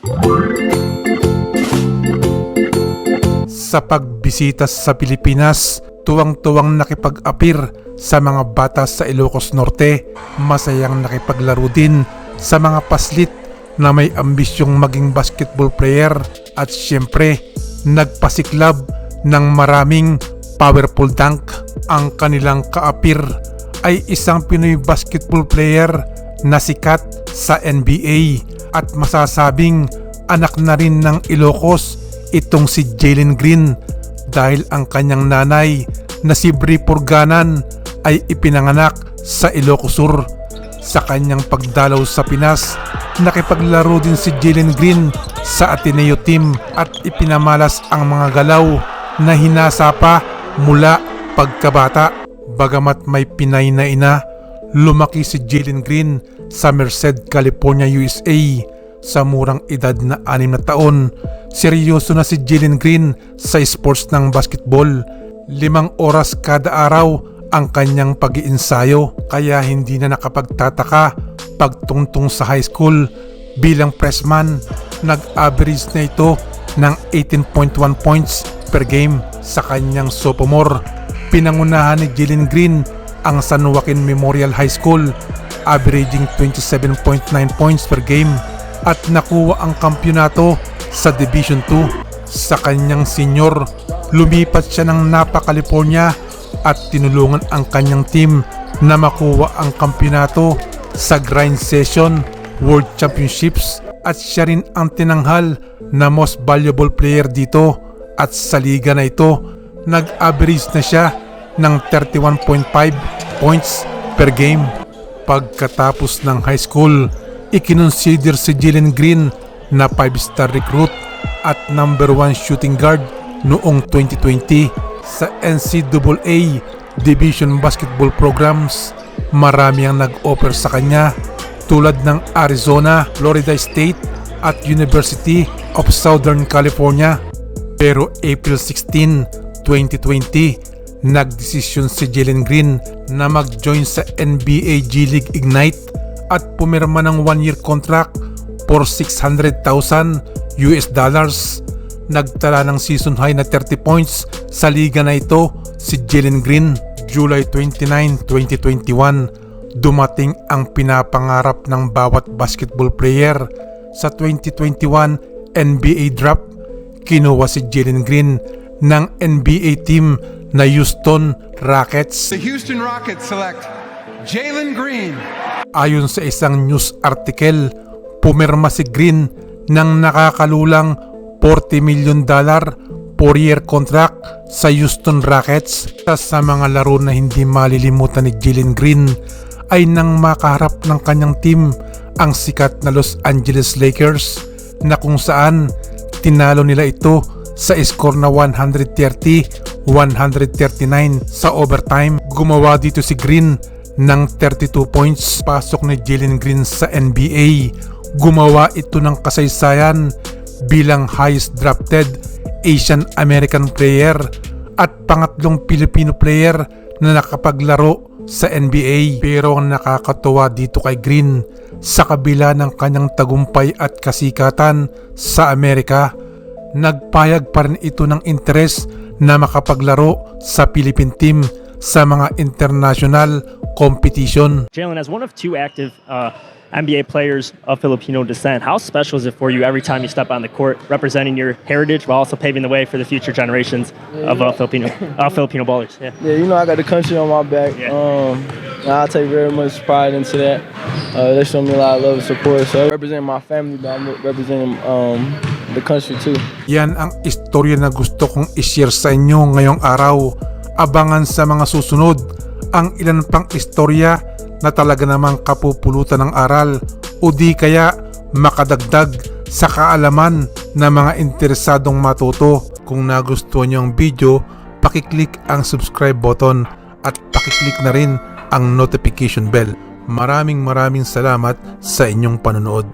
Sa pagbisita sa Pilipinas, tuwang-tuwang nakipag-apir sa mga bata sa Ilocos Norte, masayang nakipaglaro din sa mga paslit na may ambisyong maging basketball player at syempre nagpasiklab ng maraming powerful dunk. Ang kanilang kaapir ay isang Pinoy basketball player na sikat sa NBA at masasabing anak na rin ng Ilocos itong si Jalen Green dahil ang kanyang nanay na si Bri Purganan ay ipinanganak sa Ilocos Sur. Sa kanyang pagdalaw sa Pinas, nakipaglaro din si Jalen Green sa Ateneo team at ipinamalas ang mga galaw na hinasa pa mula pagkabata. Bagamat may Pinay na ina, lumaki si Jalen Green sa Merced, California, USA sa murang edad na 6 na taon. Seryoso na si Jalen Green sa sports ng basketball. Limang oras kada araw ang kanyang pag-iinsayo kaya hindi na nakapagtataka pagtungtong sa high school bilang freshman nag-average na ito ng 18.1 points per game sa kanyang sophomore. Pinangunahan ni Jalen Green ang San Joaquin Memorial High School averaging 27.9 points per game at nakuha ang kampyonato sa Division 2. Sa kanyang senior, lumipat siya ng Napa, California at tinulungan ang kanyang team na makuha ang kampyonato sa Grind Session World Championships at siya rin ang tinanghal na most valuable player dito at sa liga na ito nag-average na siya ng 31.5 points per game. Pagkatapos ng high school, ikinonsider si Jalen Green na 5-star recruit at number 1 shooting guard noong 2020 sa NCAA Division Basketball Programs. Marami ang nag-offer sa kanya tulad ng Arizona, Florida State at University of Southern California. Pero April 16, 2020, nagdesisyon si Jalen Green na mag-join sa NBA G League Ignite at pumirma ng one-year contract for 600,000 US dollars. Nagtala ng season high na 30 points sa liga na ito si Jalen Green. July 29, 2021, dumating ang pinapangarap ng bawat basketball player sa 2021 NBA draft. Kinuha si Jalen Green ng NBA team na Houston Rockets. The Houston Rockets select Jalen Green. Ayon sa isang news article, pumirma si Green ng nakakalulang 40 million dollar 4-year contract sa Houston Rockets. Sa mga laro na hindi malilimutan ni Jalen Green ay nang makaharap ng kanyang team ang sikat na Los Angeles Lakers na kung saan tinalo nila ito sa score na 130-139 sa overtime. Gumawa dito si Green ng 32 points pasok ni Jalen Green sa NBA. Gumawa ito ng kasaysayan bilang highest drafted Asian American player at pangatlong Filipino player na nakapaglaro sa NBA. Pero ang nakakatuwa dito kay Green sa kabila ng kanyang tagumpay at kasikatan sa Amerika, nagpayag pa rin ito ng interes na makapaglaro sa Philippine team sa mga international competition. Jalen, as one of two active uh, NBA players of Filipino descent, how special is it for you every time you step on the court, representing your heritage while also paving the way for the future generations of uh, Filipino uh, Filipino ballers? Yeah. Yeah, you know I got the country on my back. Yeah. Um, I take very much pride into that. Uh, they show me a lot of love and support. So I represent my family, but I'm representing um, the country too. Yan ang istorya na gusto kong ishare sa inyo ngayong araw. Abangan sa mga susunod ang ilan pang istorya na talaga namang kapupulutan ng aral o di kaya makadagdag sa kaalaman ng mga interesadong matuto. Kung nagustuhan niyo ang video, pakiclick ang subscribe button at pakiclick na rin ang notification bell. Maraming maraming salamat sa inyong panonood.